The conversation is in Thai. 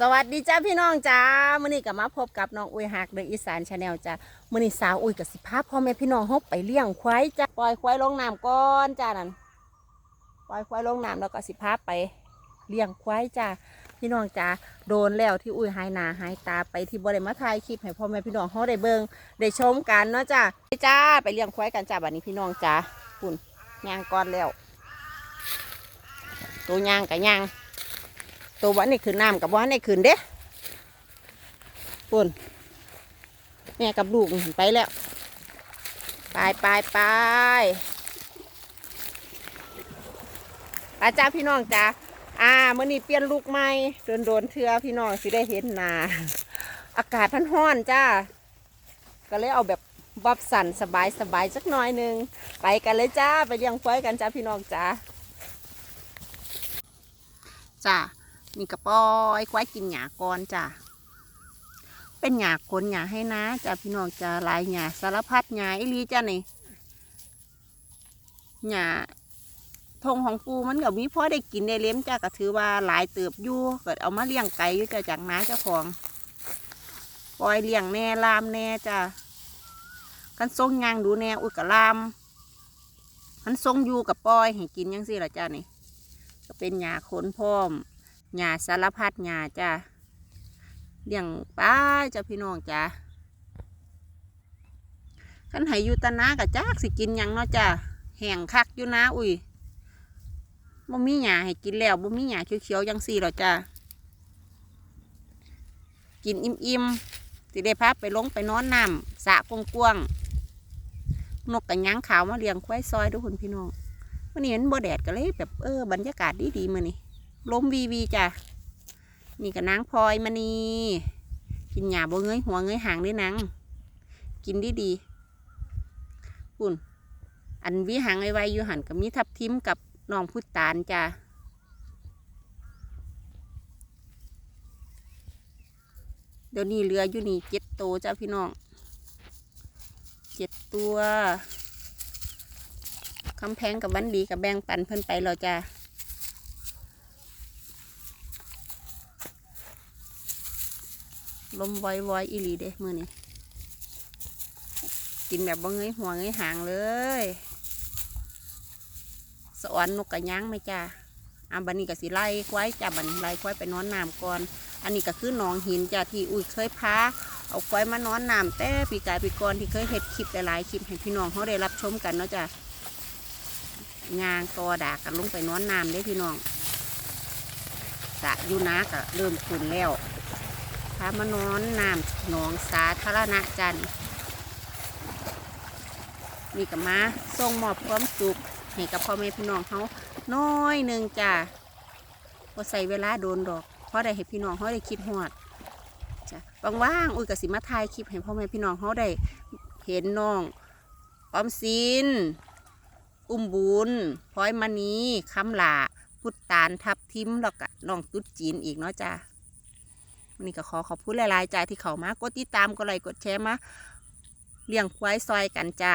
สวัสดีจ้าพี่น้องจ้ามื้อนี้ก็มาพบกับน้องอุ้ยฮักเดอะอีสานชาแนลจ้ามื้อนี้สาวอุ้ยกับสิพาพ่อแม่พี่น้องเฮาไปเลี้ยงควายจ้าปล่อยควายลงน้ำก่อนจ้านั่นปล่อยควายลงน้ำแล้วก็สิพาไปเลี้ยงควายจ้าพี่น้องจ้าโดนแล้วที่อุ้ยหายหน้าหายตาไปที่บ่ได้มาถ่ายคลิปให้พ่อแม่พี่น้องเฮาได้เบิ่งได้ชมกันเนาะจ้าจ้าไปเลี้ยงควายกันจ้าบัดนี้พี่น้องจ้าปุ่นย่างก่อนแล้ว ตัวย่างกับย่าง ตัววันนี้ขึ้นน้ำกับวันนี้ขึ้นเด้ปุ่นแม่กับลูกห็นไปแล้ว ไปไปไปอาจ้าพี่น้องจ้าอ่ามื่อนี้เปลี่ยนลูกใหม่โดนโดนๆเทือพี่น้องสิได้เห็นนาอากาศมันร้อนจ้าก็เลยเอาแบบบับสันสบายสบายสักหน่อยหนึง ไปกันเลยจ้า ไปเลี้ยงควายกันจ้าพี่น้องจ้าจ้า นี่กระป้อยควายกินหญ้าก่อนจ้ะเป็นหญ้าคนหญ้าให้นะจ้ะพี่น้องจ้ะลายหญ้าสารพัดหญ้าอีลีจ้ะนี่หญ้าทงของปูมันกับมีพ่อได้กินได้เลี้ยงจ้ะก็ถือว่าหลายเติบยู่เกิดเอามาเลี้ยงไก่ยู่จ้ะจากน้าเจ้าของปล่อยเลี้ยงแน่ลามแน่จ้ะกันทรงยางดูแน่อุ้ยกับลามมันทรงอยู่กับปล่อยให้กินยังสิล่ะจ้ะนี่ก็เป็นหญ้าขนพร้อม หญ้าสารพัดหญ้าจ้าเลี้ยงป้าจ้าพี่น้องจ้าขันใหอยู่ตะนากับจักสิกินยังเนาะจ้าแห้งคักอยู่นะอุ้ยบ่มีหญ้าให้กินแล้วบ่มีหญ้าเขียวๆจังสี่หรอจ้ากินอิ่มๆสิได้พาไปลงไปนอนน้ำสะกวางๆนกกระยังขาวมาเลี้ยงควายซอยทุกคนพี่น้องวันนี้มันบ่แดดก็เลยแบบเออบรรยากาศดีๆมื้อนี้ ล้มวีวีจ้ะนี่กับนางพลอยมานีกินหยาบเงยหัวเงยหางด้วยนางกินดีดีๆปุ่นอันวิหางไวๆอยู่หันกับมีทับทิมกับน้องพุตานจ้ะเดี๋ยวนี้เรืออยู่นี่เจ็ดตัวจ้าพี่น้องเจ็ดตัวคำแพงกับวันดีกับแบงปันเพิ่นไปแล้วจ้า ลมวอยวอยๆอีหลีเด้มือนี้กินแบบบ่เงยหัวเงยหางเลยสวรรค์นกกระย่างไหมจ้าอะบันนี้ก็สิไล่ควายจ้าบันไล่ควายไปนอนน้ำก่อน อันนี้ก็คือหนองหินจ้าที่อุ้ยเคยพาเอาควายมานอนน้ำแต่ปีกายปีก่อนที่เคยเห็ดคลิปหลายๆคลิปให้พี่น้องเขาได้รับชมกันเนาะจ้ายางตอดากันลงไปนอนน้ำเด้พี่น้องสะอยูนาก็เริ่มขุนแล้ว พามานอนน้ำหนองสาธารณะจันทร์นี่กับมาส่งมอบความสุขให้กับพ่อแม่พี่น้องเขาน้อยหนึ่งจ้าว่าใส่เวลาโดนดอก เพราะได้ให้พี่น้องเขาได้คิดหอดจ้ะว่างๆอุ้ยกับสิมาถ่ายคลิปให้พ่อแม่พี่น้องเขาได้เห็นน้องออมสินอุ้มบุญพลอยมณีคำหลาพุทธตานทับทิมแล้วก็น้องตุ๊ดจีนอีกเนาะจ้า วันนี้ก็ขอขอบคุณหลายๆใจที่เขามากดติดตามกดไลค์กดแชร์มาเลี้ยงควายซอยกันจ้า